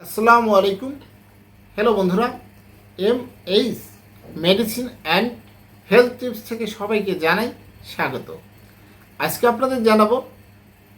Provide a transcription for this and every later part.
আসসালামু আলাইকুম। হ্যালো বন্ধুরা M H medicine and health tips থেকে সবাইকে জানাই স্বাগত। আজকে আপনাদের জানাব,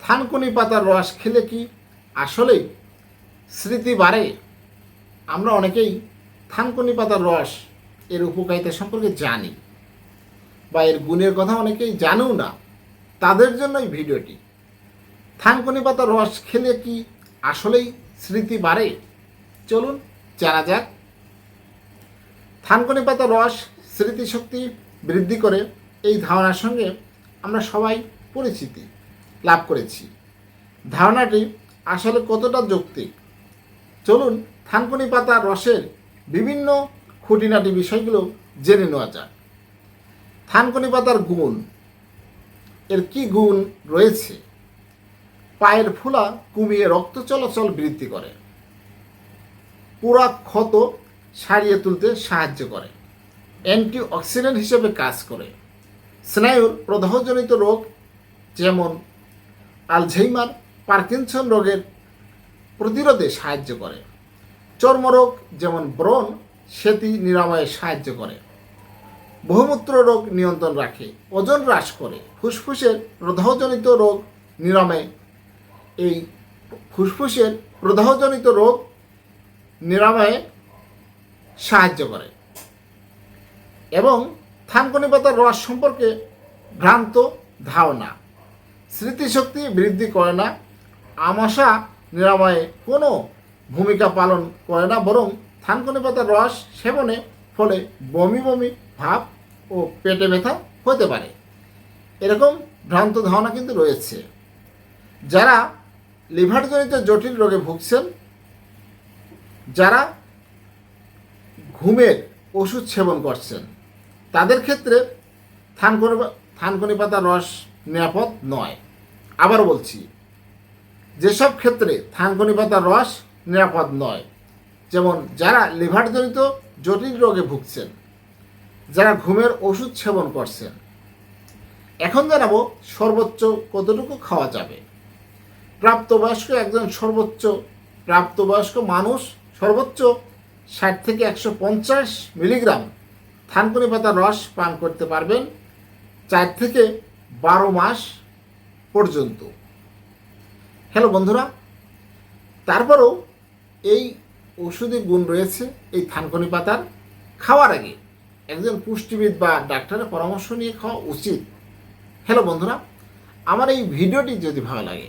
থানকুনি পাতার রস খেলে কি আসলেই স্মৃতি বাড়ে? আমরা অনেকেই থানকুনি পাতার রস এর উপকারিতা সম্পর্কে জানি বা এর গুণের কথা অনেকেই জানেও না। তাদের জন্যই ভিডিওটি। থানকুনি পাতার রস খেলে কি আসলেই স্মৃতি বাড়ে। চলুন জানা যাক। থানকুনি পাতার রস, স্মৃতিশক্তি বৃদ্ধি করে এই ধারণার সঙ্গে আমরা সবাই পরিচিতি লাভ করেছি। ধারণাটি আসলে কতটা যৌক্তিক? চলুন থানকুনি পাতার রসের বিভিন্ন খুঁটিনাটি বিষয়গুলো জেনে নেওয়া যাক। থানকুনি পাতার গুণ। এর কি গুণ রয়েছে? পায়ের ফোলা কমিয়ে রক্ত চলাচল বৃদ্ধি করে। পুরা ক্ষত সারিয়ে তুলতে সাহায্য করে। অ্যান্টি অক্সিডেন্ট হিসেবে কাজ করে। স্নায়ুর প্রদাহজনিত রোগ যেমন আলঝেইমার, পার্কিনসন রোগের প্রতিরোধে সাহায্য করে। চর্মরোগ যেমন ব্রণ সেতি নিরাময়ে সাহায্য করে। বহুমূত্র রোগ নিয়ন্ত্রণ রাখে। ওজন হ্রাস করে। ফুসফুসের প্রদাহজনিত রোগ নিরাময়ে এই ফুসফুসের প্রদাহজনিত রোগ নিরাময়ে সাহায্য করে এবং থানকুনি পাতার রস সম্পর্কে ভ্রান্ত ধারণা। স্মৃতিশক্তি বৃদ্ধি করে না, আমাশা নিরাময়ে কোনো ভূমিকা পালন করে না, বরং থানকুনি পাতার রস সেবনে ফলে বমি বমি, ভাব ও পেটে ব্যথা হতে পারে। এরকম ভ্রান্ত ধারণা কিন্তু রয়েছে। যারা লিভারজনিত জটিল রোগে ভুগছেন, যারা ঘুমের ওষুধ সেবন করছেন, তাদের ক্ষেত্রে থানকনি থানকুনি পাতার রস নিরাপদ নয়। আবার বলছি, যেসব ক্ষেত্রে থানকনি পাতার রস নিরাপদ নয়, যেমন যারা লিভারজনিত জটিল রোগে ভুগছেন, যারা ঘুমের ওষুধ সেবন করছেন, এখন জানাব সর্বোচ্চ কতটুকু খাওয়া যাবে। প্রাপ্তবয়স্ক একজন সর্বোচ্চ প্রাপ্তবয়স্ক মানুষ, সর্বোচ্চ ষাট থেকে একশো পঞ্চাশ মিলিগ্রাম থানকুনি পাতার রস পান করতে পারবেন চার থেকে বারো মাস পর্যন্ত। হ্যালো বন্ধুরা, তারপরেও এই ওষুধি গুণ রয়েছে এই থানকুনি পাতার। খাওয়ার আগে একজন পুষ্টিবিদ বা ডাক্তারের পরামর্শ নিয়ে খাওয়া উচিত। হ্যালো বন্ধুরা, আমার এই ভিডিওটি যদি ভালো লাগে